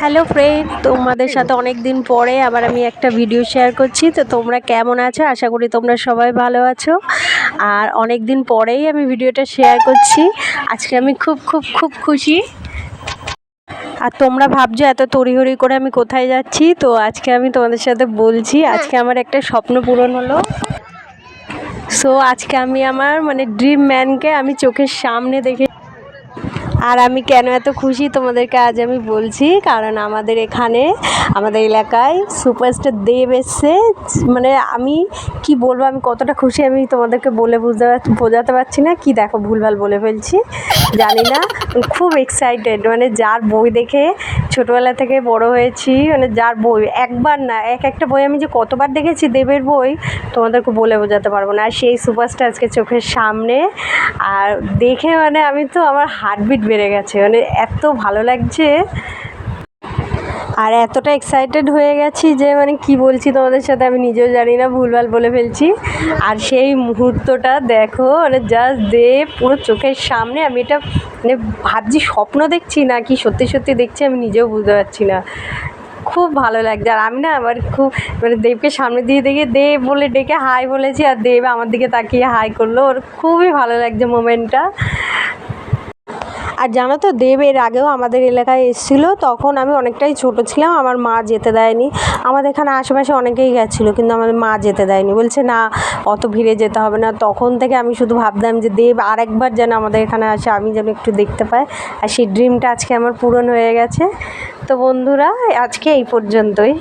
Hello friend তোমাদের সাথে অনেক দিন পরে আবার আমি একটা ভিডিও শেয়ার করছি। তো তোমরা কেমন আছো? আশা করি তোমরা সবাই ভালো আছো। আর অনেক দিন পরেই আমি ভিডিওটা শেয়ার করছি। আজকে আমি খুব খুব খুব খুশি। আর তোমরা ভাবছ, এত তড়িঘড়ি করে আমি কোথায় যাচ্ছি? তো আজকে আমি তোমাদের সাথে বলছি, আজকে আমার একটা স্বপ্ন পূরণ হলো। সো আজকে আমি আমার মানে ড্রিম ম্যানকে আমি চোখের সামনে দেখে আর আমি কেন এত খুশি তোমাদেরকে আজ আমি বলছি, কারণ আমাদের এখানে, আমাদের এলাকায় সুপারস্টার দেব এসছে। মানে আমি কি বলব, আমি কতটা খুশি আমি তোমাদেরকে বলে বুঝতে বোঝাতে পারছি না, কি দেখো ভুলভাল বলে ফেলছি, জানি না। খুব এক্সাইটেড মানে যার বই দেখে ছোটোবেলা থেকে বড় হয়েছি মানে যার বই, একবার না, এক একটা বই আমি যে কতবার দেখেছি দেবের বই তোমাদেরকে বলে বোঝাতে পারব না। আর সেই সুপারস্টার আজকে চোখের সামনে, আর দেখে মানে আমি তো আমার হার্টবিট বেড়ে গেছে। মানে এত ভালো লাগছে আর এতটা এক্সাইটেড হয়ে গেছি যে মানে কি বলছি তোমাদের সাথে আমি নিজেও জানি না, ভুলভাল বলে ফেলছি। আর সেই মুহূর্তটা দেখো মানে জাস্ট দে পুরো চোখের সামনে আমি এটা মানে ভাবছি, স্বপ্ন দেখছি না কি সত্যি সত্যি দেখছি আমি নিজেও বুঝতে পারছি না। খুব ভালো লাগছে। আর আমি না আমার খুব মানে দেবকে সামনে দিয়ে দেখে দেব বলে ডেকে হাই বলেছি, আর দেব আমার দিকে তাকিয়ে হাই করল। ওর খুবই ভালো লাগছে মোমেন্টটা আর জানো তো, দেব এর আগেও আমাদের এলাকায় এসেছিল, তখন আমি অনেকটাই ছোট ছিলাম, আমার মা যেতে দেয়নি। আমাদের এখানে আশেপাশে অনেকেই গেছিল, কিন্তু আমাদের মা যেতে দেয়নি। বলছে, না, অত ভিড়ে যেতে হবে না। তখন থেকে আমি শুধু ভাবতাম যে, দেব আরেকবার যেন আমাদের এখানে আসে, আমি যেন একটু দেখতে পাই। আর সেই ড্রিমটা আজকে আমার পূরণ হয়ে গেছে। তো বন্ধুরা, আজকে এই পর্যন্তই।